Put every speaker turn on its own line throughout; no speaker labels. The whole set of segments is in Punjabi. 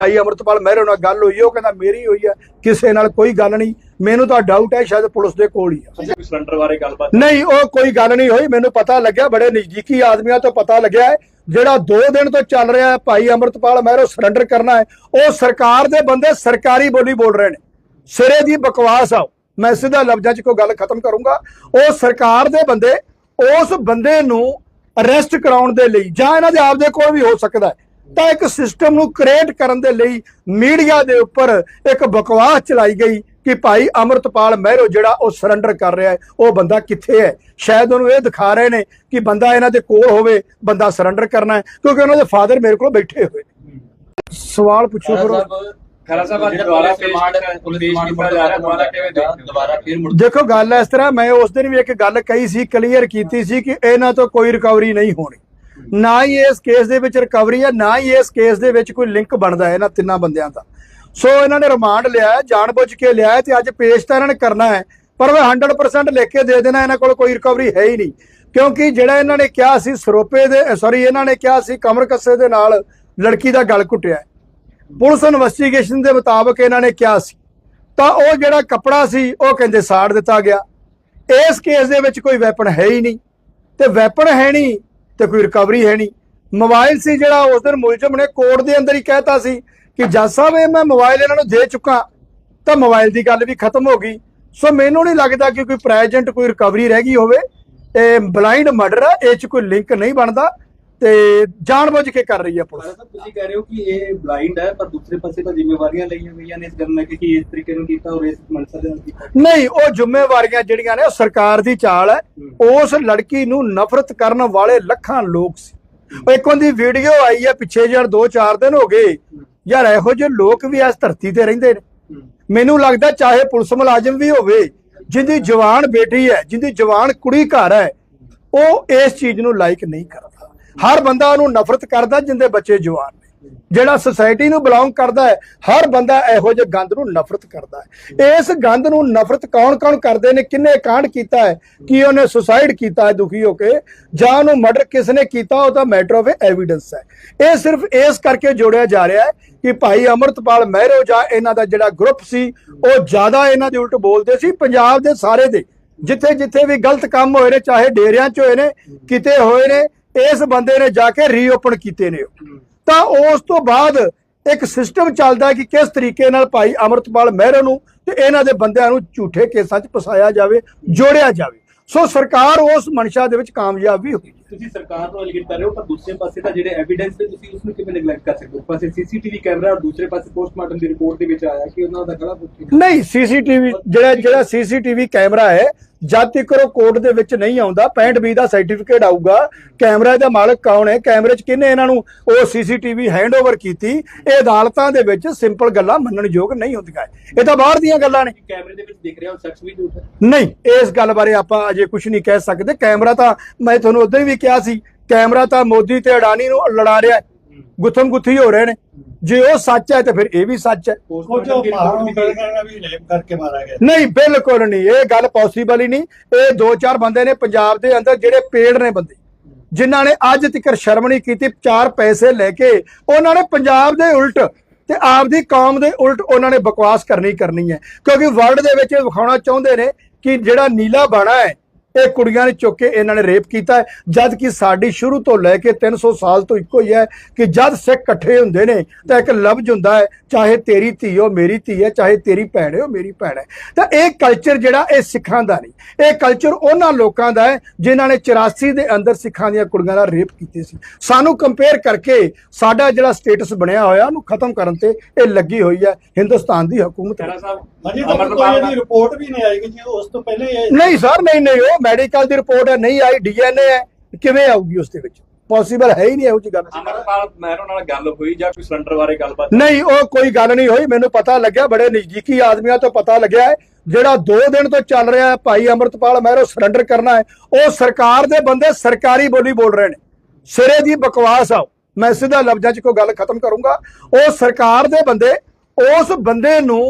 ਭਾਈ ਅਮਰਤਪਾਲ ਮਹਿਰੋ ਨਾਲ ਗੱਲ ਹੋਈ ਉਹ ਕਹਿੰਦਾ ਮੇਰੀ ਹੋਈ ਹੈ ਕਿਸੇ ਨਾਲ ਕੋਈ ਗੱਲ ਨਹੀਂ ਮੈਨੂੰ ਤਾਂ ਡਾਊਟ ਹੈ ਸ਼ਾਇਦ ਪੁਲਿਸ ਦੇ ਕੋਲ ਹੀ ਆ।
ਸਿਲੰਡਰ ਬਾਰੇ ਗੱਲਬਾਤ
ਨਹੀਂ ਉਹ ਕੋਈ ਗੱਲ ਨਹੀਂ ਹੋਈ ਮੈਨੂੰ ਪਤਾ ਲੱਗਿਆ ਬੜੇ ਨਜ਼ਦੀਕੀ ਆਦਮੀਆਂ ਤੋਂ ਪਤਾ ਲੱਗਿਆ ਹੈ ਜਿਹੜਾ 2 ਦਿਨ ਤੋਂ ਚੱਲ ਰਿਹਾ ਹੈ ਭਾਈ ਅਮਰਤਪਾਲ ਮਹਿਰੋ ਸਰੈਂਡਰ ਕਰਨਾ ਹੈ ਉਹ ਸਰਕਾਰ ਦੇ ਬੰਦੇ ਸਰਕਾਰੀ ਬੋਲੀ ਬੋਲ ਰਹੇ ਨੇ। ਸਿਰੇ ਦੀ ਬਕਵਾਸ ਆ। ਮੈਂ ਸਿੱਧਾ ਲਫ਼ਜ਼ਾਂ 'ਚ ਕੋਈ ਗੱਲ ਖਤਮ ਕਰੂੰਗਾ। ਉਹ ਸਰਕਾਰ ਦੇ ਬੰਦੇ ਉਸ ਬੰਦੇ ਨੂੰ ਅਰੈਸਟ ਕਰਾਉਣ ਦੇ ਲਈ ਜਾਂ ਇਹਨਾਂ ਦੇ ਆਪਦੇ ਕੋਲ ਵੀ ਹੋ ਸਕਦਾ ਹੈ। ਤਾਂ ਇੱਕ ਸਿਸਟਮ ਨੂੰ ਕ੍ਰੀਏਟ ਕਰਨ ਦੇ ਲਈ ਮੀਡੀਆ ਦੇ ਉੱਪਰ ਇੱਕ ਬਕਵਾਸ ਚਲਾਈ ਗਈ ਕਿ ਭਾਈ ਅਮਰਤਪਾਲ ਮਹਿਰੋ ਜਿਹੜਾ ਉਹ ਸਰੈਂਡਰ ਕਰ ਰਿਹਾ ਹੈ ਉਹ ਬੰਦਾ ਕਿੱਥੇ ਹੈ? ਸ਼ਾਇਦ ਉਹਨੂੰ ਇਹ ਦਿਖਾ ਰਹੇ ਨੇ ਕਿ ਬੰਦਾ ਇਹਨਾਂ ਦੇ ਕੋਲ ਹੋਵੇ ਬੰਦਾ ਸਰੈਂਡਰ ਕਰਨਾ ਹੈ ਕਿਉਂਕਿ ਉਹਨਾਂ ਦੇ ਫਾਦਰ ਮੇਰੇ ਕੋਲ ਬੈਠੇ ਹੋਏ ਨੇ। ਸਵਾਲ ਪੁੱਛੋ ਫਿਰ। ਉਹ-
ਖਰਾ ਸਾਹਿਬ ਅੱਜ
ਦੁਬਾਰਾ
ਦੁਬਾਰਾ
ਰਿਮਾਂਡ ਪੁਲਿਸ ਰਿਮਾਂਡ
ਕੀਤਾ ਜਾ ਰਿਹਾ ਦੁਬਾਰਾ ਕਿਵੇਂ ਦੇਖਦੇ ਹੋ?
ਦੁਬਾਰਾ ਫਿਰ ਮੁੜ
ਦੇਖੋ ਗੱਲ ਇਸ ਤਰ੍ਹਾਂ ਮੈਂ ਉਸ ਦਿਨ ਵੀ ਇੱਕ ਗੱਲ ਕਹੀ ਸੀ ਕਲੀਅਰ ਕੀਤੀ ਸੀ ਕਿ ਇਹਨਾਂ ਤੋਂ ਕੋਈ ਰਿਕਵਰੀ ਨਹੀਂ ਹੋਣੀ। ਨਾ ਹੀ ਇਸ ਕੇਸ ਦੇ ਵਿੱਚ ਰਿਕਵਰੀ ਹੈ, ਨਾ ਹੀ ਇਸ ਕੇਸ ਦੇ ਵਿੱਚ ਕੋਈ ਲਿੰਕ ਬਣਦਾ ਹੈ ਇਹਨਾਂ ਤਿੰਨਾਂ ਬੰਦਿਆਂ ਦਾ। ਸੋ ਇਹਨਾਂ ਨੇ ਰਿਮਾਂਡ ਲਿਆ ਹੈ, ਜਾਣਬੁੱਝ ਕੇ ਲਿਆ ਹੈ ਤੇ ਅੱਜ ਪੇਸ਼ ਤਾਂ ਇਹਨਾਂ ਨੇ ਕਰਨਾ ਹੈ, ਪਰ ਮੈਂ 100% ਲਿਖ ਕੇ ਦੇ ਦੇਣਾ, ਇਹਨਾਂ ਕੋਲ ਕੋਈ ਰਿਕਵਰੀ ਹੈ ਹੀ ਨਹੀਂ। ਕਿਉਂਕਿ ਜਿਹੜਾ ਇਹਨਾਂ ਨੇ ਕਿਹਾ ਸੀ ਸਰੋਪੇ ਦੇ ਸੌਰੀ ਇਹਨਾਂ ਨੇ ਕਿਹਾ ਸੀ ਕਮਰ ਕੱਸੇ ਦੇ ਨਾਲ ਲੜਕੀ ਦਾ ਗਲ ਘੁੱਟਿਆ ਪੁਲਿਸ ਇਨਵੈਸਟੀਗੇਸ਼ਨ ਦੇ ਮੁਤਾਬਕ ਇਹਨਾਂ ਨੇ ਕਿਹਾ ਸੀ। ਤਾਂ ਉਹ ਜਿਹੜਾ ਕੱਪੜਾ ਸੀ, ਉਹ ਕਹਿੰਦੇ ਸਾੜ ਦਿੱਤਾ ਗਿਆ। ਇਸ ਕੇਸ ਦੇ ਵਿੱਚ ਕੋਈ ਵੈਪਨ ਹੈ ਹੀ ਨਹੀਂ। ਤੇ ਵੈਪਨ ਹੈ ਨਹੀਂ ਤੇ ਕੋਈ ਰਿਕਵਰੀ ਹੈ ਨਹੀਂ। ਮੋਬਾਈਲ ਸੀ ਜਿਹੜਾ, ਉਸ ਦਿਨ ਮੁਲਜ਼ਮ ਨੇ ਕੋਰਟ ਦੇ ਅੰਦਰ ਹੀ ਕਹਿਤਾ ਸੀ ਕਿ ਜੱਜ ਸਾਹਿਬ, ਇਹ ਮੈਂ ਮੋਬਾਈਲ ਇਹਨਾਂ ਨੂੰ ਦੇ ਚੁੱਕਾ, ਤਾਂ ਮੋਬਾਈਲ ਦੀ ਗੱਲ ਵੀ ਖਤਮ ਹੋ ਗਈ। ਸੋ ਮੈਨੂੰ ਨਹੀਂ ਲੱਗਦਾ ਕਿ ਕੋਈ ਪ੍ਰੈਜੈਂਟ ਕੋਈ ਰਿਕਵਰੀ ਰਹਿ ਗਈ ਹੋਵੇ। ਇਹ ਬਲਾਈਂਡ ਮਰਡਰ ਹੈ ਇਹ ਚ ਕੋਈ ਲਿੰਕ ਨਹੀਂ ਬਣਦਾ। ਤੇ ਜਾਣਬੁੱਝ ਕੇ ਕਰ ਰਹੀ ਹੈ ਪੁਲਿਸ।
ਸਾਹਿਬ ਤੁਸੀਂ ਕਹਿ ਰਹੇ ਹੋ ਕਿ ਇਹ ਬਲਾਈਂਡ ਹੈ ਪਰ ਦੂਸਰੇ ਪਾਸੇ ਤਾਂ ਜ਼ਿੰਮੇਵਾਰੀਆਂ ਲਈਆਂ ਗਈਆਂ ਨੇ ਇਸ ਗੱਲ ਨਾਲ ਕਿ ਇਸ ਤਰੀਕੇ ਨੂੰ ਕੀਤਾ ਔਰ ਇਸ ਮਨਸਾ ਦੇ ਨਾਲ ਕੀਤਾ?
ਨਹੀਂ ਉਹ ਜ਼ਿੰਮੇਵਾਰੀਆਂ ਜਿਹੜੀਆਂ ਨੇ ਉਹ ਸਰਕਾਰ ਦੀ ਚਾਲ ਹੈ। ਉਸ ਲੜਕੀ ਨੂੰ ਨਫ਼ਰਤ ਕਰਨ ਵਾਲੇ ਲੱਖਾਂ ਲੋਕ ਸੀ। ਉਹ ਇੱਕ ਉਹਦੀ ਵੀਡੀਓ ਆਈ ਹੈ ਪਿੱਛੇ ਜਿਹੇ 2-4 ਦਿਨ ਹੋ ਗਏ। ਯਾਰ ਇਹੋ ਜਿਹੇ ਲੋਕ ਵੀ ਇਸ ਧਰਤੀ ਤੇ ਰਹਿੰਦੇ ਨੇ। ਮੈਨੂੰ ਲੱਗਦਾ ਚਾਹੇ ਪੁਲਿਸ ਮੁਲਾਜ਼ਮ ਵੀ ਹੋਵੇ ਜਿੰਦੀ ਜਵਾਨ ਬੇਟੀ ਹੈ ਜਿੰਦੀ ਜਵਾਨ ਕੁੜੀ ਘਰ ਹੈ ਉਹ ਇਸ ਚੀਜ਼ ਨੂੰ ਲਾਈਕ ਨਹੀਂ ਕਰਦਾ। ਹਰ ਬੰਦਾ ਉਹਨੂੰ ਨਫ਼ਰਤ ਕਰਦਾ ਜਿੰਦੇ ਬੱਚੇ ਜਵਾਨ ਨੇ। ਜਿਹੜਾ ਸੁਸਾਇਟੀ ਨੂੰ ਬਿਲੋਂਗ ਕਰਦਾ ਹੈ, ਹਰ ਬੰਦਾ ਇਹੋ ਜਿਹੇ ਗੰਦ ਨੂੰ ਨਫ਼ਰਤ ਕਰਦਾ ਹੈ। ਇਸ ਗੰਦ ਨੂੰ ਨਫ਼ਰਤ ਕੌਣ-ਕੌਣ ਕਰਦੇ ਨੇ, ਕਿੰਨੇ ਕਾਂਡ ਕੀਤਾ ਹੈ, ਕਿ ਉਹਨੇ ਸੁਸਾਈਡ ਕੀਤਾ ਹੈ, ਦੁਖੀ ਹੋ ਕੇ, ਜਾਂ ਉਹਨੂੰ ਮਰਡਰ ਕਿਸ ਨੇ ਕੀਤਾ, ਉਹ ਤਾਂ ਮੈਟਰ ਆਫ ਐਵੀਡੈਂਸ ਹੈ। ਇਹ ਸਿਰਫ ਇਸ ਕਰਕੇ ਜੋੜਿਆ ਜਾ ਰਿਹਾ ਹੈ ਕਿ ਭਾਈ ਅਮਰਤਪਾਲ ਮਹਿਰੋ ਜਾਂ ਇਹਨਾਂ ਦਾ ਜਿਹੜਾ ਗਰੁੱਪ ਸੀ, ਉਹ ਜ਼ਿਆਦਾ ਇਹਨਾਂ ਦੇ ਉਲਟ ਬੋਲਦੇ ਸੀ, ਪੰਜਾਬ ਦੇ ਸਾਰੇ ਦੇ ਜਿੱਥੇ ਜਿੱਥੇ ਵੀ ਗਲਤ ਕੰਮ ਹੋਏ ਨੇ, ਚਾਹੇ ਡੇਰਿਆਂ 'ਚ ਹੋਏ ਨੇ, ਕਿਤੇ ਹੋਏ ਨੇ ਇਸ ਬੰਦੇ ਨੇ ਜਾ ਕੇ ਰੀਓਪਨ ਕੀਤੇ ਨੇ। ਤਾਂ ਉਸ ਤੋਂ ਬਾਅਦ ਇੱਕ ਸਿਸਟਮ ਚੱਲਦਾ ਕਿ ਕਿਸ ਤਰੀਕੇ ਨਾਲ ਭਾਈ ਅਮਰਤਪਾਲ ਮਹਿਰੋ ਨੂੰ ਤੇ ਇਹਨਾਂ ਦੇ ਬੰਦਿਆਂ ਨੂੰ ਝੂਠੇ ਕੇਸਾਂ 'ਚ ਫਸਾਇਆ ਜਾਵੇ ਜੋੜਿਆ ਜਾਵੇ। ਸੋ ਸਰਕਾਰ ਉਸ ਮਨਸ਼ਾ ਦੇ ਵਿੱਚ ਕਾਮਯਾਬ ਵੀ ਹੋਈ
ਤੁਸੀਂ ਸਰਕਾਰ ਨੂੰ ਅਲਗਿਤ ਕਰ ਰਹੇ ਹੋ ਪਰ ਦੂਸਰੇ ਪਾਸੇ ਤਾਂ ਜਿਹੜੇ ਐਵੀਡੈਂਸ ਨੇ ਤੁਸੀਂ ਉਸ ਨੂੰ ਕਿਵੇਂ ਨੈਗਲੈਕਟ ਕਰ ਸਕਦੇ ਹੋ? ਪਾਸੇ ਸੀਸੀਟੀਵੀ ਕੈਮਰਾ ਔਰ ਦੂਸਰੇ ਪਾਸੇ ਪੋਸਟਮਾਰਟਮ ਦੀ ਰਿਪੋਰਟ ਦੇ ਵਿੱਚ ਆਇਆ ਕਿ ਉਹਨਾਂ ਦਾ ਗਲਾ ਪੁੱਛਿਆ
ਨਹੀਂ ਸੀਸੀਟੀਵੀ ਜਿਹੜਾ ਜਿਹੜਾ ਸੀਸੀਟੀਵੀ ਕੈਮਰਾ ਹੈ ਜਦ ਤੱਕ ਉਹ ਕੋਰਟ ਦੇ ਵਿੱਚ ਨਹੀਂ ਆਉਂਦਾ 65 ਬੀ ਦਾ ਸਰਟੀਫਿਕੇਟ ਆਊਗਾ ਕੈਮਰਾ ਦਾ ਮਾਲਕ ਕੌਣ ਹੈ ਕੈਮਰੇ 'ਚ ਕਿਹਨੇ ਇਹਨਾਂ ਨੂੰ ਉਹ ਸੀਸੀਟੀਵੀ ਹੈਂਡਓਵਰ ਕੀਤੀ ਇਹ ਅਦਾਲਤਾਂ ਦੇ ਵਿੱਚ ਸਿੰਪਲ ਗੱਲਾਂ ਮੰਨਣਯੋਗ ਨਹੀਂ ਹੁੰਦੀਆਂ। ਇਹ ਤਾਂ ਬਾਹਰ ਦੀਆਂ ਗੱਲਾਂ ਨੇ।
ਕੈਮਰੇ ਦੇ ਵਿੱਚ ਦਿਖ ਰਿਹਾ ਉਹ ਸ਼ਖਸ ਵੀ ਝੂਠ ਹੈ?
ਨਹੀਂ ਇਸ ਗੱਲ ਬਾਰੇ ਆਪਾਂ ਅਜੇ ਕੁਝ ਨਹੀਂ ਕਹਿ ਸਕਦੇ। ਕੈਮਰਾ ਤਾਂ ਮੈਂ ਤੁਹਾਨੂੰ ਉਦੋਂ ਵੀ ਕਿਹਾ ਸੀ ਕੈਮਰਾ ਤਾਂ ਮੋਦੀ ਤੇ ਅਡਾਨੀ ਨੂੰ ਲੜਾ ਰਿਹਾ ਹੈ। ਗੁੱਥਮ ਗੁੱਥੀ ਹੋ ਰਹੇ ਨੇ। ਜੇ ਉਹ ਸੱਚ ਹੈ ਤੇ ਫਿਰ ਇਹ ਵੀ ਸੱਚ ਹੈ।
ਪੋਸਟਮਾਰਟਮ ਦੀ ਰਿਪੋਰਟ ਵੀ
ਕਰਕੇ ਗਿਆ।
ਨਹੀਂ ਬਿਲਕੁਲ ਨਹੀਂ। ਇਹ ਗੱਲ ਪੋਸੀਬਲ ਹੀ ਨਹੀਂ। ਇਹ ਦੋ ਚਾਰ ਬੰਦੇ ਨੇ ਪੰਜਾਬ ਦੇ ਅੰਦਰ ਜਿਹੜੇ ਪੇੜ ਨੇ ਬੰਦੇ। ਜਿਨ੍ਹਾਂ ਨੇ ਅੱਜ ਤੱਕ ਸ਼ਰਮ ਨਹੀਂ ਕੀਤੀ ਚਾਰ ਪੈਸੇ ਲੈ ਕੇ ਉਹਨਾਂ ਨੇ ਪੰਜਾਬ ਦੇ ਉਲਟ ਤੇ ਆਪਦੀ ਕੌਮ ਦੇ ਉਲਟ ਉਹਨਾਂ ਨੇ ਬਕਵਾਸ ਕਰਨੀ ਕਰਨੀ ਹੈ। ਕਿਉਂਕਿ ਵਰਲਡ ਦੇ ਵਿੱਚ ਇਹ ਵਿਖਾਉਣਾ ਚਾਹੁੰਦੇ ਨੇ ਕਿ ਜਿਹੜਾ ਨੀਲਾ ਬਾਣਾ ਹੈ ਇਹ ਕੁੜੀਆਂ ਨੇ ਚੁੱਕ ਕੇ ਇਹਨਾਂ ਨੇ ਰੇਪ ਕੀਤਾ ਹੈ। ਜਦ ਕਿ ਸਾਡੀ ਸ਼ੁਰੂ ਤੋਂ ਲੈ ਕੇ 300 ਸਾਲ ਤੋਂ ਇੱਕੋ ਹੀ ਹੈ ਕਿ ਜਦ ਸਿੱਖ ਇਕੱਠੇ ਹੁੰਦੇ ਨੇ ਤਾਂ ਇੱਕ ਲਫ਼ਜ਼ ਹੁੰਦਾ ਹੈ ਚਾਹੇ ਤੇਰੀ ਧੀ ਹੋ ਮੇਰੀ ਧੀ ਹੈ ਚਾਹੇ ਤੇਰੀ ਭੈਣ ਹੋ ਮੇਰੀ ਭੈਣ ਹੈ। ਤਾਂ ਇਹ ਕਲਚਰ ਜਿਹੜਾ ਇਹ ਸਿੱਖਾਂ ਦਾ ਨਹੀਂ। ਇਹ ਕਲਚਰ ਉਹਨਾਂ ਲੋਕਾਂ ਦਾ ਹੈ ਜਿਨ੍ਹਾਂ ਨੇ 84 ਦੇ ਅੰਦਰ ਸਿੱਖਾਂ ਦੀਆਂ ਕੁੜੀਆਂ ਦਾ ਰੇਪ ਕੀਤੇ ਸੀ। ਸਾਨੂੰ ਕੰਪੇਅਰ ਕਰਕੇ ਸਾਡਾ ਜਿਹੜਾ ਸਟੇਟਸ ਬਣਿਆ ਹੋਇਆ ਉਹਨੂੰ ਖਤਮ ਕਰਨ ਤੇ ਇਹ ਲੱਗੀ ਹੋਈ ਹੈ ਹਿੰਦੁਸਤਾਨ ਦੀ ਹਕੂਮਤ।
ਖਰਾ ਸਾਹਿਬ
ਹਾਂਜੀ ਤਾਂ ਕੋਈ ਇਹਦੀ ਰਿਪੋਰਟ ਵੀ ਨਹੀਂ ਆਏਗੀ ਜੀ ਉਸ ਤੋਂ ਪਹਿਲੇ
ਨਹੀਂ ਸਰ ਨਹੀਂ ਨਹੀਂ ਉਹ ਮੈਡੀਕਲ ਦੀ ਰਿਪੋਰਟ ਹੈ ਨਹੀਂ ਆਈ ਡੀਐਨਏ ਹੈ ਕਿਵੇਂ ਆਊਗੀ ਉਸ ਦੇ ਵਿੱਚ? ਪੋਸੀਬਲ ਹੈ ਹੀ ਨਹੀਂ ਇਹੋ ਜਿਹੀ ਗੱਲ।
ਅਮਰਪਾਲ ਮਹਿਰੋ ਨਾਲ ਗੱਲ ਹੋਈ ਜਾਂ ਕੋਈ ਸਿਲੰਡਰ ਬਾਰੇ ਗੱਲਬਾਤ?
ਨਹੀਂ ਉਹ ਕੋਈ ਗੱਲ ਨਹੀਂ ਹੋਈ ਮੈਨੂੰ ਪਤਾ ਲੱਗਿਆ ਬੜੇ ਨਜ਼ਦੀਕੀ ਆਦਮੀਆਂ ਤੋਂ ਪਤਾ ਲੱਗਿਆ ਹੈ ਜਿਹੜਾ 2 ਦਿਨ ਤੋਂ ਚੱਲ ਰਿਹਾ ਹੈ ਭਾਈ ਅਮਰਤਪਾਲ ਮਹਿਰੋ ਸਰੈਂਡਰ ਕਰਨਾ ਹੈ ਉਹ ਸਰਕਾਰ ਦੇ ਬੰਦੇ ਸਰਕਾਰੀ ਬੋਲੀ ਬੋਲ ਰਹੇ ਨੇ। ਸਿਰੇ ਦੀ ਬਕਵਾਸ ਆ। ਮੈਂ ਸਿੱਧਾ ਲਫ਼ਜ਼ਾਂ 'ਚ ਕੋਈ ਗੱਲ ਖਤਮ ਕਰੂੰਗਾ। ਉਹ ਸਰਕਾਰ ਦੇ ਬੰਦੇ ਉਸ ਬੰਦੇ ਨੂੰ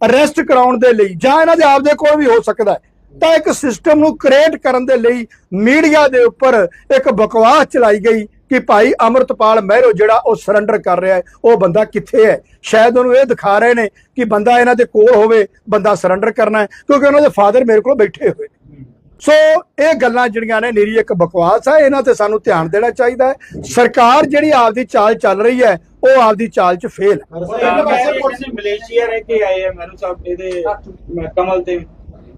ਅਰੈਸਟ ਕਰਾਉਣ ਦੇ ਲਈ ਜਾਂ ਇਹਨਾਂ ਦੇ ਆਪਦੇ ਕੋਲ ਵੀ ਹੋ ਸਕਦਾ ਹੈ ਤਾਂ ਇੱਕ ਸਿਸਟਮ ਨੂੰ ਕ੍ਰੀਏਟ ਕਰਨ ਦੇ ਲਈ ਮੀਡੀਆ ਦੇ ਉੱਪਰ ਇੱਕ ਬਕਵਾਸ ਚਲਾਈ ਗਈ ਕਿ ਭਾਈ ਅਮਰਤਪਾਲ ਮਹਿਰੋ ਜਿਹੜਾ ਉਹ ਸਰੈਂਡਰ ਕਰ ਰਿਹਾ ਹੈ, ਉਹ ਬੰਦਾ ਕਿੱਥੇ ਹੈ? ਸ਼ਾਇਦ ਉਹਨੂੰ ਇਹ ਦਿਖਾ ਰਹੇ ਨੇ ਕਿ ਬੰਦਾ ਇਹਨਾਂ ਦੇ ਕੋਲ ਹੋਵੇ, ਬੰਦਾ ਸਰੈਂਡਰ ਕਰਨਾ ਹੈ, ਕਿਉਂਕਿ ਉਹਨਾਂ ਦੇ ਫਾਦਰ ਮੇਰੇ ਕੋਲ ਬੈਠੇ ਹੋਏ ਸੋ ਇਹ ਗੱਲਾਂ ਜਿਹੜੀਆਂ ਨੇ ਨਿਰੀ ਇੱਕ ਬਕਵਾਸ ਹੈ ਇਹਨਾਂ ਤੇ ਸਾਨੂੰ ਧਿਆਨ ਦੇਣਾ ਚਾਹੀਦਾ ਹੈ। ਸਰਕਾਰ ਜਿਹੜੀ ਆਪਦੀ ਚਾਲ ਚੱਲ ਰਹੀ ਹੈ, ਉਹ ਆਪਦੀ ਚਾਲ 'ਚ ਫੇਲ ਹੈ।
ਮਲੇਸ਼ੀਆ ਰਹਿ ਕੇ ਆਏ ਆ ਮੈਨੂੰ ਸਾਹਿਬ, ਇਹਦੇ ਕਮਲ ਤੇ।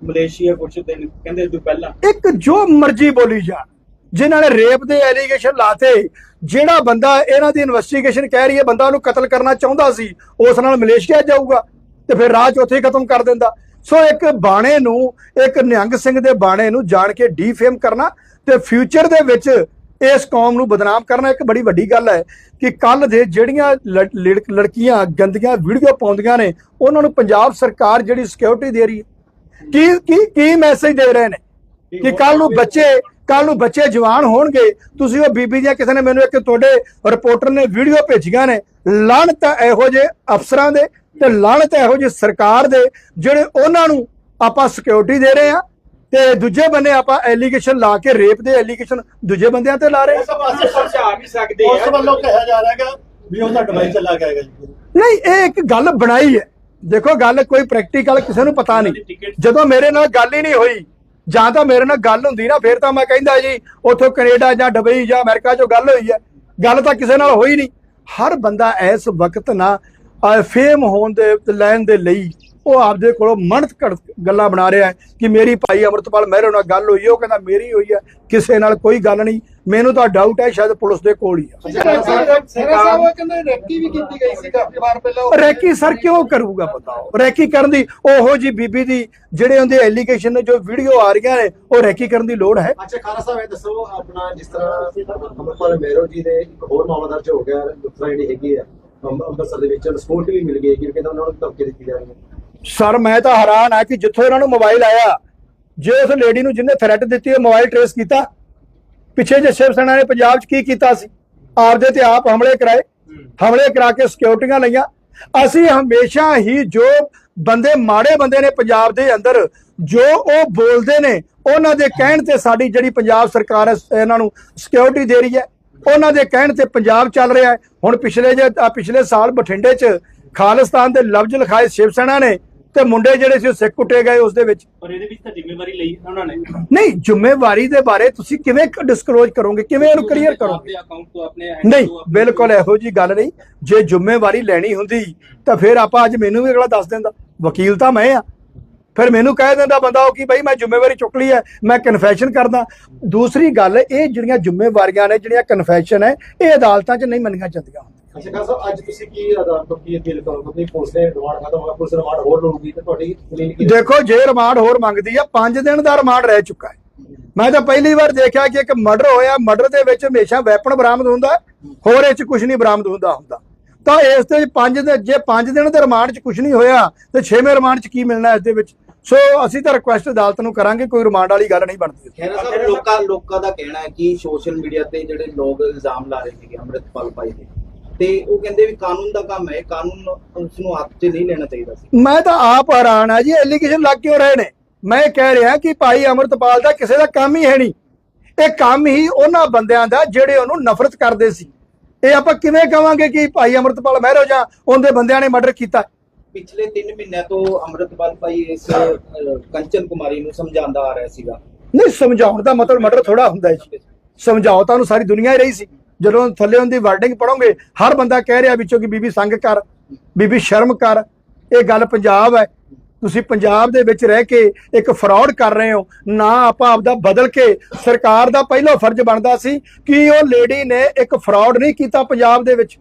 ਮਲੇਸ਼ੀਆ ਕੁਝ ਦਿਨ, ਕਹਿੰਦੇ ਤੋਂ ਪਹਿਲਾਂ।
ਇੱਕ ਜੋ ਮਰਜ਼ੀ ਬੋਲੀ ਜਾ, ਜਿਨ੍ਹਾਂ ਨੇ ਰੇਪ ਦੇ ਐਲੀਗੇਸ਼ਨ ਲਾਤੇ, ਜਿਹੜਾ ਬੰਦਾ ਇਹਨਾਂ ਦੀ ਇਨਵੈਸਟੀਗੇਸ਼ਨ ਕਹਿ ਰਹੀ ਹੈ, ਬੰਦਾ ਉਹਨੂੰ ਕਤਲ ਕਰਨਾ ਚਾਹੁੰਦਾ ਸੀ, ਉਸ ਨਾਲ ਮਲੇਸ਼ੀਆ ਜਾਊਗਾ ਤੇ ਫਿਰ ਰਾਹ ਉੱਥੇ ਖਤਮ ਕਰ ਦਿੰਦਾ। ਸੋ ਇੱਕ ਬਾਣੇ ਨੂੰ, ਇੱਕ ਨਿਹੰਗ ਸਿੰਘ ਦੇ ਬਾਣੇ ਨੂੰ ਜਾਣ ਕੇ ਡੀਫੇਮ ਕਰਨਾ ਤੇ ਫਿਊਚਰ ਦੇ ਵਿੱਚ ਇਸ ਕੌਮ ਨੂੰ ਬਦਨਾਮ ਕਰਨਾ ਇੱਕ ਬੜੀ ਵੱਡੀ ਗੱਲ ਹੈ ਕਿ ਕੱਲ ਦੇ ਜਿਹੜੀਆਂ ਲੜ- ਲੜ- ਲੜਕੀਆਂ ਗੰਦੀਆਂ ਵੀਡੀਓ ਪਾਉਂਦੀਆਂ ਨੇ, ਉਹਨਾਂ ਨੂੰ ਪੰਜਾਬ ਸਰਕਾਰ ਜਿਹੜੀ ਸਿਕਿਉਰਿਟੀ ਦੇ ਰਹੀ ਹੈ ਕੀ ਕੀ ਕੀ ਮੈਸੇਜ ਦੇ ਰਹੇ ਨੇ? ਕਿ ਕੱਲ ਨੂੰ ਬੱਚੇ ਕੱਲ ਨੂੰ ਬੱਚੇ ਜਵਾਨ ਹੋਣਗੇ ਤੁਸੀਂ ਉਹ ਬੀਬੀ ਦੀਆਂ ਕਿਸੇ ਨੇ ਮੈਨੂੰ ਇੱਕ ਤੁਹਾਡੇ ਰਿਪੋਰਟਰ ਨੇ ਵੀਡੀਓ ਭੇਜੀਆਂ ਨੇ ਲਾਹਣਤ ਹੈ ਇਹੋ ਜਿਹੇ ਅਫਸਰਾਂ ਦੇ ਤੇ ਲਾਹਣਤ ਹੈ ਇਹੋ ਜਿਹੀ ਸਰਕਾਰ ਦੇ ਜਿਹੜੇ ਉਹਨਾਂ ਨੂੰ ਆਪਾਂ ਸਿਕਿਉਰਿਟੀ ਦੇ ਰਹੇ ਆ ਤੇ ਦੂਜੇ ਬੰਨੇ ਆਪਾਂ ਐਲੀਗੇਸ਼ਨ ਲਾ ਕੇ ਰੇਪ ਦੇ ਐਲੀਗੇਸ਼ਨ ਦੂਜੇ ਬੰਦਿਆਂ ਤੇ ਲਾ ਰਹੇ ਆ
ਉਸ ਪਾਸੇ
ਸਮਝਾ ਵੀ ਸਕਦੇ
ਉਸ
ਆ
ਵੱਲੋਂ ਕਿਹਾ ਜਾ ਰਿਹਾ ਹੈਗਾ ਵੀ ਉਹਦਾ ਡਿਵਾਈਸ ਚਲਾ ਗਿਆ ਹੈਗਾ ਜੀ।
ਨਹੀਂ ਇਹ ਇੱਕ ਗੱਲ ਬਣਾਈ ਹੈ। ਦੇਖੋ ਗੱਲ ਕੋਈ ਪ੍ਰੈਕਟੀਕਲ ਕਿਸੇ ਨੂੰ ਪਤਾ ਨਹੀਂ। ਜਦੋਂ ਮੇਰੇ ਨਾਲ ਗੱਲ ਹੀ ਨਹੀਂ ਹੋਈ, ਜਾਂ ਤਾਂ ਮੇਰੇ ਨਾਲ ਗੱਲ ਹੁੰਦੀ ਨਾ, ਫਿਰ ਤਾਂ ਮੈਂ ਕਹਿੰਦਾ ਜੀ, ਉੱਥੋਂ ਕੈਨੇਡਾ ਜਾਂ ਦੁਬਈ ਜਾਂ ਅਮਰੀਕਾ ਚੋਂ ਗੱਲ ਹੋਈ ਹੈ। ਗੱਲ ਤਾਂ ਕਿਸੇ ਨਾਲ ਹੋਈ ਨਹੀਂ। ਹਰ ਬੰਦਾ ਇਸ ਵਕਤ ਨਾ ਫੇਮ ਹੋਣ ਦੇ, ਲੈਣ ਦੇ ਲਈ ਉਹ ਆਪਦੇ ਕੋਲੋਂ ਮਨਤ ਗੱਲਾਂ ਬਣਾ ਰਿਹਾ ਕਿ ਮੇਰੀ ਭਾਈ ਅਮਰਤਪਾਲ ਮਹਿਰੋ ਨਾਲ ਗੱਲ ਹੋਈ। ਉਹ ਕਹਿੰਦਾ ਮੇਰੀ ਹੋਈ ਹੈ ਕਿਸੇ ਨਾਲ ਕੋਈ ਗੱਲ ਨਹੀਂ ਮੈਨੂੰ ਤਾਂ ਡਾਊਟ ਹੈ ਸ਼ਾਇਦ ਪੁਲਿਸ ਦੇ ਕੋਲ ਹੀ
ਕਹਿੰਦੇ ਰੈਕੀ
ਸਰ ਕਿਉਂ ਕਰੂਗਾ ਬਤਾਓ ਰੈਕੀ ਕਰਨ ਦੀ ਉਹੋ ਜੀ ਬੀਬੀ ਦੀ ਜਿਹੜੇ ਉਹਦੇ ਐਲੀਗੇਸ਼ਨ ਨੇ ਜੋ ਵੀਡੀਓ ਆ ਰਹੀਆਂ ਨੇ ਉਹ ਰੈਕੀ ਕਰਨ ਦੀ ਲੋੜ ਹੈ।
ਅੱਛਾ ਖਾਰਾ ਸਾਹਿਬ ਇਹ ਦੱਸੋ ਆਪਣਾ ਜਿਸ ਤਰ੍ਹਾਂ ਅਮਰਪਾਲ ਮਹਿਰੋ ਜੀ ਦੇ ਇੱਕ ਹੋਰ ਮਾਮਲਾ ਦਰਜ ਹੋ ਗਿਆ ਦੁਸਰਾ ਜਿਹੜੀ ਹੈਗੀ ਹੈ ਅੰਮ- ਅੰਮ੍ਰਿਤਸਰ ਦੇ ਵਿੱਚ ਸਪੋਰਟ ਵੀ ਮਿਲ ਗਈ ਕਿ ਕਹਿੰਦਾ ਉਹਨਾਂ ਨੂੰ ਧਮਕੀ ਦਿੱਤੀ ਜਾ ਰਹੀ ਹੈ।
ਸਰ, ਮੈਂ ਤਾਂ ਹੈਰਾਨ ਆ ਕਿ ਜਿੱਥੋਂ ਇਹਨਾਂ ਨੂੰ ਮੋਬਾਈਲ ਆਇਆ, ਜੇ ਉਸ ਲੇਡੀ ਨੂੰ ਜਿਹਨੇ ਥ੍ਰੈਟ ਦਿੱਤੀ ਉਹ ਮੋਬਾਈਲ ਟ੍ਰੇਸ ਕੀਤਾ। ਪਿੱਛੇ ਜੇ ਸ਼ਿਵ ਸੈਨਾ ਨੇ ਪੰਜਾਬ 'ਚ ਕੀ ਕੀਤਾ ਸੀ? ਆਪਦੇ ਤੇ ਆਪ ਹਮਲੇ ਕਰਾਏ, ਹਮਲੇ ਕਰਾ ਕੇ ਸਿਕਿਉਰਟੀਆਂ ਲਈਆਂ। ਅਸੀਂ ਹਮੇਸ਼ਾ ਹੀ ਜੋ ਬੰਦੇ, ਮਾੜੇ ਬੰਦੇ ਨੇ ਪੰਜਾਬ ਦੇ ਅੰਦਰ, ਜੋ ਉਹ ਬੋਲਦੇ ਨੇ, ਉਹਨਾਂ ਦੇ ਕਹਿਣ ਤੇ ਸਾਡੀ ਜਿਹੜੀ ਪੰਜਾਬ ਸਰਕਾਰ ਹੈ, ਇਹਨਾਂ ਨੂੰ ਸਿਕਿਉਰਿਟੀ ਦੇ ਰਹੀ ਹੈ। ਉਹਨਾਂ ਦੇ ਕਹਿਣ ਤੇ ਪੰਜਾਬ ਚੱਲ ਰਿਹਾ ਹੈ। ਹੁਣ ਪਿਛਲੇ ਜੇ ਪਿਛਲੇ ਸਾਲ ਬਠਿੰਡੇ 'ਚ ਖਾਲਿਸਤਾਨ ਦੇ ਲਫ਼ਜ਼ ਲਿਖਾਏ ਸ਼ਿਵ ਸੈਨਾ ਨੇ ਤੇ ਮੁੰਡੇ ਜਿਹੜੇ ਸੀ ਉਹ ਸਿੱਖ ਕੁੱਟੇ ਗਏ ਉਸ ਦੇ ਵਿੱਚ।
ਪਰ ਇਹਦੇ ਵਿੱਚ ਤਾਂ ਜ਼ਿੰਮੇਵਾਰੀ ਲਈ ਉਹਨਾਂ ਨੇ।
ਨਹੀਂ ਜ਼ਿੰਮੇਵਾਰੀ ਦੇ ਬਾਰੇ ਤੁਸੀਂ ਕਿਵੇਂ ਡਿਸਕਲੋਜ਼ ਕਰੋਗੇ? ਕਿਵੇਂ ਇਹਨੂੰ ਕਲੀਅਰ ਕਰੋਗੇ? ਨਹੀਂ ਬਿਲਕੁਲ ਇਹੋ ਜੀ ਗੱਲ ਨਹੀਂ। ਜੇ ਜ਼ਿੰਮੇਵਾਰੀ ਲੈਣੀ ਹੁੰਦੀ ਤਾਂ ਫਿਰ ਆਪਾਂ ਅੱਜ ਮੈਨੂੰ ਵੀ ਅਗਲਾ ਦੱਸ ਦਿੰਦਾ। ਵਕੀਲ ਤਾਂ ਮੈਂ ਆ। ਫਿਰ ਮੈਨੂੰ ਕਹਿ ਦਿੰਦਾ ਬੰਦਾ ਉਹ ਕਿ ਭਾਈ ਮੈਂ ਜ਼ਿੰਮੇਵਾਰੀ ਚੁੱਕ ਲਈ ਹੈ ਮੈਂ ਕਨਫੈਸ਼ਨ ਕਰਦਾ। ਦੂਸਰੀ ਗੱਲ ਇਹ ਜਿਹੜੀਆਂ ਜ਼ਿੰਮੇਵਾਰੀਆਂ ਨੇ ਜਿਹੜੀਆਂ ਕਨਫੈਸ਼ਨ ਹੈ ਇਹ ਅਦਾਲਤਾਂ 'ਚ ਨਹੀਂ ਮੰਨੀਆਂ ਜਾਂਦੀਆਂ
ਅੱਛਾ ਖਾਰਾ ਸਾਹਿਬ ਅੱਜ ਤੁਸੀਂ ਕੀ ਅਦਾਲਤ ਤੋਂ ਕੀ ਅਪੀਲ ਕਰੋਗੇ? ਕਿ ਪੁਲਿਸ ਨੇ ਰਿਮਾਂਡ ਖਤਮ ਹੋਇਆ ਪੁਲਿਸ ਰਿਮਾਂਡ ਹੋਰ ਲਊਗੀ ਤੇ ਤੁਹਾਡੀ ਦਲੀਲ ਕੀ
ਦੇਖੋ ਜੇ ਰਿਮਾਂਡ ਹੋਰ ਮੰਗਦੀ ਆ 5 ਦਿਨ ਦਾ ਰਿਮਾਂਡ ਰਹਿ ਚੁੱਕਾ ਹੈ। ਮੈਂ ਤਾਂ ਪਹਿਲੀ ਵਾਰ ਦੇਖਿਆ ਕਿ ਇੱਕ ਮਰਡਰ ਹੋਇਆ ਮਰਡਰ ਦੇ ਵਿੱਚ ਹਮੇਸ਼ਾ ਵੈਪਨ ਬਰਾਮਦ ਹੁੰਦਾ ਹੋਰ ਇਹ ਚ ਕੁਝ ਨਹੀਂ ਬਰਾਮਦ ਹੁੰਦਾ ਹੁੰਦਾ। ਤਾਂ ਇਸ ਦੇ 5 ਦਿਨ ਜੇ 5 ਦਿਨ ਦੇ ਰਿਮਾਂਡ ਚ ਕੁਝ ਨਹੀਂ ਹੋਇਆ ਤੇ 6ਵੇਂ ਰਿਮਾਂਡ ਚ ਕੀ ਮਿਲਣਾ ਇਸ ਦੇ ਵਿੱਚ? ਸੋ ਅਸੀਂ ਤਾਂ ਰਿਕੁਐਸਟ ਅਦਾਲਤ ਨੂੰ ਕਰਾਂਗੇ ਕੋਈ ਰਿਮਾਂਡ ਵਾਲੀ ਗੱਲ ਨਹੀਂ ਬਣਦੀ।
ਖੈਰਾ ਸਾਹਿਬ ਲੋਕਾਂ ਲੋਕਾਂ ਦਾ ਕਹਿਣਾ ਹੈ ਕਿ ਸੋਸ਼ਲ ਮੀਡੀਆ ਤੇ ਜਿਹੜੇ ਲੋਕ ਇਲਜ਼ਾਮ ਲਾ ਰਹੇ ਸੀਗੇ ਅੰਮ੍ਰਿਤਪਾਲ ਭਾਈ ਦੇ। ਤੇ ਉਹ ਕਹਿੰਦੇ ਵੀ ਕਾਨੂੰਨ ਦਾ ਕੰਮ ਹੈ ਕਾਨੂੰਨ ਉਸ ਨੂੰ ਹੱਥ 'ਚ ਨਹੀਂ ਲੈਣਾ ਚਾਹੀਦਾ ਸੀ।
ਮੈਂ ਤਾਂ ਆਪ ਹੈਰਾਨ ਆ ਜੀ ਐਲੀਗੇਸ਼ਨ ਲੱਗ ਕਿਉਂ ਰਹੇ ਨੇ? ਮੈਂ ਕਹਿ ਰਿਹਾ ਕਿ ਭਾਈ ਅਮਰਤਪਾਲ ਦਾ ਕਿਸੇ ਦਾ ਕੰਮ ਹੀ ਹੈ ਨਹੀਂ। ਇਹ ਕੰਮ ਹੀ ਉਹਨਾਂ ਬੰਦਿਆਂ ਦਾ ਜਿਹੜੇ ਉਹਨੂੰ ਨਫ਼ਰਤ ਕਰਦੇ ਸੀ। ਇਹ ਆਪਾਂ ਕਿਵੇਂ ਕਵਾਂਗੇ ਕਿ ਭਾਈ ਅਮਰਤਪਾਲ ਮਹਿਰੋ ਜਾਂ ਉਹਦੇ ਬੰਦਿਆਂ ਨੇ ਮਰਡਰ ਕੀਤਾ?
ਪਿਛਲੇ 3 ਮਹੀਨਿਆਂ ਤੋਂ ਅੰਮ੍ਰਿਤਪਾਲ ਭਾਈ ਇਸ ਕੰਚਨ ਕੁਮਾਰੀ ਨੂੰ ਸਮਝਾਉਂਦਾ ਆ ਰਿਹਾ ਸੀਗਾ।
ਨਹੀਂ ਸਮਝਾਉਣ ਦਾ ਮਤਲਬ ਮਰਡਰ ਥੋੜਾ ਹੁੰਦਾ ਹੈ ਜੀ। ਸਮਝਾਓ ਤਾਂ ਉਹਨੂੰ ਸਾਰੀ ਦੁਨੀਆ ਹੀ ਰਹੀ ਸੀ। ਜਦੋਂ ਥੱਲੇ ਉਹਦੀ ਵਰਡਿੰਗ ਪੜੋਗੇ ਹਰ ਬੰਦਾ ਕਹਿ ਰਿਹਾ ਵਿੱਚੋਂ ਕਿ ਬੀਬੀ ਸੰਗ ਕਰ, ਬੀਬੀ ਸ਼ਰਮ ਕਰ, ਇਹ ਗੱਲ ਪੰਜਾਬ ਹੈ। ਤੁਸੀਂ ਪੰਜਾਬ ਦੇ ਵਿੱਚ ਰਹਿ ਕੇ ਇੱਕ ਫਰਾਡ ਕਰ ਰਹੇ ਹੋ, ਨਾ ਆਪਾਂ ਆਪਦਾ ਬਦਲ ਕੇ ਸਰਕਾਰ ਦਾ ਪਹਿਲਾ ਫਰਜ਼ ਬਣਦਾ ਸੀ ਕਿ ਉਹ ਲੇਡੀ ਨੇ ਇੱਕ ਫਰਾਡ ਨਹੀਂ ਕੀਤਾ ਪੰਜਾਬ ਦੇ ਵਿੱਚ।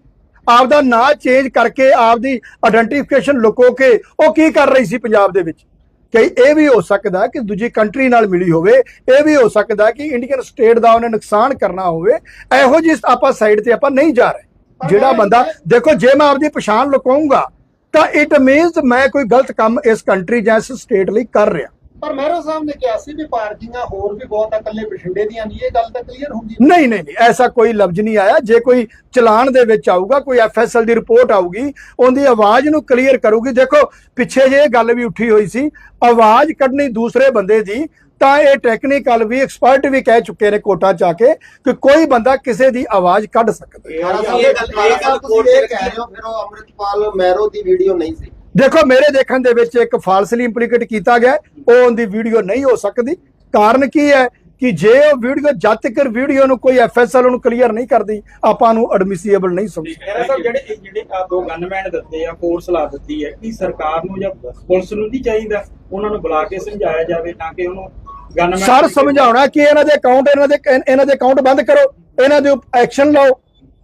ਆਪਦਾ ਨਾਂ ਚੇਂਜ ਕਰਕੇ ਆਪਦੀ ਆਇਡੈਂਟੀਫਿਕੇਸ਼ਨ ਲੁਕੋ ਕੇ ਉਹ ਕੀ ਕਰ ਰਹੀ ਸੀ ਪੰਜਾਬ ਦੇ ਵਿੱਚ? ਕਿ ਇਹ ਵੀ ਹੋ ਸਕਦਾ ਕਿ ਦੂਜੀ ਕੰਟਰੀ ਨਾਲ ਮਿਲੀ ਹੋਵੇ ਇਹ ਵੀ ਹੋ ਸਕਦਾ ਕਿ ਇੰਡੀਅਨ ਸਟੇਟ ਦਾ ਉਹਨੇ ਨੁਕਸਾਨ ਕਰਨਾ ਹੋਵੇ ਇਹੋ ਜਿਹੀ ਆਪਾਂ ਸਾਈਡ ਤੇ ਆਪਾਂ ਨਹੀਂ ਜਾ ਰਹੇ। ਜਿਹੜਾ ਬੰਦਾ ਦੇਖੋ ਜੇ ਮੈਂ ਆਪਦੀ ਪਛਾਣ ਲੁਕਾਉਂਗਾ ਤਾਂ ਇਟ ਮੀਨਸ ਮੈਂ ਕੋਈ ਗਲਤ ਕੰਮ ਇਸ ਕੰਟਰੀ ਜਾਂ ਇਸ ਸਟੇਟ ਲਈ ਕਰ ਰਿਹਾ।
ਪਰ ਮਹਿਰੋ ਸਾਹਿਬ ਨੇ ਕਿਹਾ ਸੀ ਵੀ ਪਾਰਟੀਆਂ ਹੋਰ ਵੀ ਬਹੁਤ ਆ ਇਕੱਲੇ ਬਠਿੰਡੇ ਦੀਆਂ ਨਹੀਂ ਇਹ ਗੱਲ ਤਾਂ ਕਲੀਅਰ ਹੁੰਦੀ
ਨਹੀਂ ਨਹੀਂ ਨਹੀਂ ਐਸਾ ਕੋਈ ਲਫ਼ਜ਼ ਨਹੀਂ ਆਇਆ। ਜੇ ਕੋਈ ਚਲਾਨ ਦੇ ਵਿੱਚ ਆਊਗਾ ਕੋਈ ਐਫਐਸਐਲ ਦੀ ਰਿਪੋਰਟ ਆਊਗੀ ਉਹਦੀ ਆਵਾਜ਼ ਨੂੰ ਕਲੀਅਰ ਕਰੂਗੀ। ਦੇਖੋ ਪਿੱਛੇ ਜੇ ਇਹ ਗੱਲ ਵੀ ਉੱਠੀ ਹੋਈ ਸੀ ਆਵਾਜ਼ ਕੱਢਣੀ ਦੂਸਰੇ ਬੰਦੇ ਦੀ ਤਾਂ ਇਹ ਟੈਕਨੀਕਲ ਵੀ ਐਕਸਪਰਟ ਵੀ ਕਹਿ ਚੁੱਕੇ ਨੇ ਕੋਟਾ ਚ ਆ ਕੇ ਕਿ ਕੋਈ ਬੰਦਾ ਕਿਸੇ ਦੀ ਆਵਾਜ਼ ਕੱਢ ਸਕਦਾ
ਇਹ
ਸਾਹਿਬ
ਗੱਲ- ਇਹ ਗੱਲ
ਇਹ ਕਹਿ ਰਹੇ ਹੋ ਫਿਰ ਉਹ ਅੰਮ੍ਰਿਤਪਾਲ ਮੈਰੋ ਦੀ ਵੀਡੀਓ ਨਹੀਂ ਸੀ।
ਦੇਖੋ ਮੇਰੇ ਦੇਖਣ ਦੇ ਵਿੱਚ ਇੱਕ ਫਾਲਸਲੀ ਇੰਪਲੀਕੇਟ ਕੀਤਾ ਗਿਆ ਉਹ ਉਹਦੀ ਵੀਡੀਓ ਨਹੀਂ ਹੋ ਸਕਦੀ। ਕਾਰਨ ਕੀ ਹੈ ਕਿ ਜੇ ਉਹ ਵੀਡੀਓ ਜਦ ਤੱਕ ਵੀਡੀਓ ਨੂੰ ਕੋਈ ਐਫਐਸਐਲ ਨੂੰ ਕਲੀਅਰ ਨਹੀਂ ਕਰਦੀ ਆਪਾਂ ਨੂੰ ਐਡਮਿਸੀਬਲ ਨਹੀਂ ਸਮਝ
ਸਾਹਿਬ ਜਿਹੜੇ ਜਿਹੜੇ ਆ ਦੋ ਗਨਮੈਨ ਦਿੱਤੇ ਆ ਫੋਰਸ ਲਾ ਦਿੱਤੀ ਹੈ ਕਿ ਸਰਕਾਰ ਨੂੰ ਜਾਂ ਪੁਲਿਸ ਨੂੰ ਨਹੀਂ ਚਾਹੀਦਾ ਉਹਨਾਂ ਨੂੰ ਬੁਲਾ ਕੇ ਸਮਝਾਇਆ ਜਾਵੇ ਤਾਂ ਕਿ ਉਹਨੂੰ ਗਨਮੈਨ
ਸਰ ਸਮਝਾਉਣਾ ਕਿ ਇਹਨਾਂ ਦੇ ਅਕਾਊਂਟ ਇਹਨਾਂ ਦੇ ਇਹਨਾਂ ਦੇ ਅਕਾਊਂਟ ਬੰਦ ਕਰੋ। ਇਹਨਾਂ ਦੇ ਐਕਸ਼ਨ ਲਓ।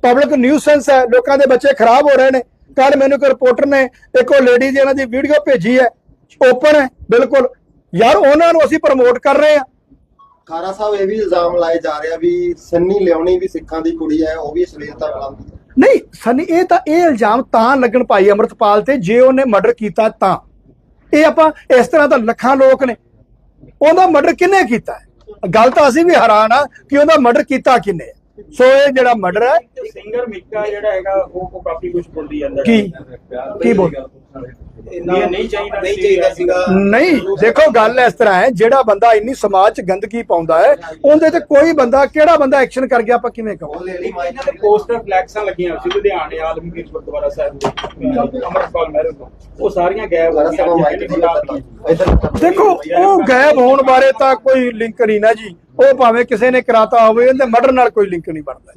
ਪਬਲਿਕ ਨਿਊਸੈਂਸ ਹੈ। ਲੋਕਾਂ ਦੇ ਬੱਚੇ ਖਰਾਬ ਹੋ ਰਹੇ ਨੇ। ਕੱਲ ਮੈਨੂੰ ਇੱਕ ਰਿਪੋਰਟਰ ਨੇ ਇੱਕ ਉਹ ਲੇਡੀ ਦੀ ਇਹਨਾਂ ਦੀ ਵੀਡੀਓ ਭੇਜੀ ਹੈ ਓਪਨ ਹੈ ਬਿਲਕੁਲ। ਯਾਰ ਉਹਨਾਂ ਨੂੰ ਅਸੀਂ ਪ੍ਰਮੋਟ ਕਰ ਰਹੇ ਹਾਂ।
ਖਾਰਾ ਸਾਹਿਬ ਇਹ ਵੀ ਇਲਜ਼ਾਮ ਲਾਏ ਜਾ ਰਿਹਾ ਵੀ ਸੰਨੀ ਲਿਆਉਣੀ ਵੀ ਸਿੱਖਾਂ ਦੀ ਕੁੜੀ ਹੈ ਉਹ ਵੀ ਅਸ਼ਲੀਲਤਾ ਫੈਲਾਉਂਦੀ ਹੈ।
ਨਹੀਂ ਸਨੀ ਇਹ ਤਾਂ ਇਹ ਇਲਜ਼ਾਮ ਤਾਂ ਲੱਗਣ ਪਾਈ ਅਮਰਤਪਾਲ ਤੇ ਜੇ ਉਹਨੇ ਮਰਡਰ ਕੀਤਾ ਤਾਂ। ਇਹ ਆਪਾਂ ਇਸ ਤਰ੍ਹਾਂ ਤਾਂ ਲੱਖਾਂ ਲੋਕ ਨੇ। ਉਹਦਾ ਮਰਡਰ ਕਿੰਨੇ ਕੀਤਾ? ਹੈ ਗੱਲ ਤਾਂ ਅਸੀਂ ਵੀ ਹੈਰਾਨ ਆ ਕਿ ਉਹਦਾ ਮਰਡਰ ਕੀਤਾ ਕਿੰਨੇ ਹੈ। ਸੋ ਇਹ ਜਿਹੜਾ ਮਰਡਰ ਹੈ
ਸਿੰਗਰ ਮਿੱਕਾ ਜਿਹੜਾ ਹੈਗਾ ਉਹ ਕਾਫੀ ਕੁਝ ਬੋਲਦੀ ਜਾਂਦਾ
ਕੀ? ਕੀ ਬੋਲ
ਇਹ ਨਹੀਂ ਚਾਹੀਦਾ
ਨਹੀਂ ਚਾਹੀਦਾ ਸੀਗਾ।
ਨਹੀਂ ਦੇਖੋ ਗੱਲ ਇਸ ਤਰ੍ਹਾਂ ਹੈ ਜਿਹੜਾ ਬੰਦਾ ਇੰਨੀ ਸਮਾਜ 'ਚ ਗੰਦਗੀ ਪਾਉਂਦਾ ਹੈ ਉਹਦੇ ਤੇ ਕੋਈ ਬੰਦਾ ਕਿਹੜਾ ਬੰਦਾ ਐਕਸ਼ਨ ਕਰ ਗਿਆ ਆਪਾਂ ਕਿਵੇਂ ਕਹੋ
ਉਹ ਲੇਡੀ
ਇੱਕ ਇਹਨਾਂ ਦੇ ਪੋਸਟਰ ਫਲੈਕਸਾਂ ਲੱਗੀਆਂ ਸੀ ਲੁਧਿਆਣੇ ਆਲਮਗੀਰ ਗੁਰਦੁਆਰਾ ਸਾਹਿਬ ਦੇ ਅਮਰਪਾਲ ਮਹਿਰੂ ਤੋਂ। ਉਹ ਸਾਰੀਆਂ ਗਾਇਬ ਹੋ
ਖਾਰਾ ਸਾਹਿਬ
ਗਈਆਂ
ਮਾਈਕ
ਜਿਹੜੀ
ਦੀ
ਹਟਾ
ਗੱਲ
ਦਿੱਤੀਆਂ।
ਇਧਰ
ਦੇਖੋ ਉਹ ਗਾਇਬ ਹੋਣ ਬਾਰੇ ਤਾਂ ਕੋਈ ਲਿੰਕ ਨਹੀਂ ਨਾ ਜੀ। ਉਹ ਭਾਵੇਂ ਕਿਸੇ ਨੇ ਕਰਾਤਾ ਹੋਵੇ ਇਹਦੇ ਮਰਡਰ ਨਾਲ ਕੋਈ ਲਿੰਕ ਨਹੀਂ ਬਣਦਾ।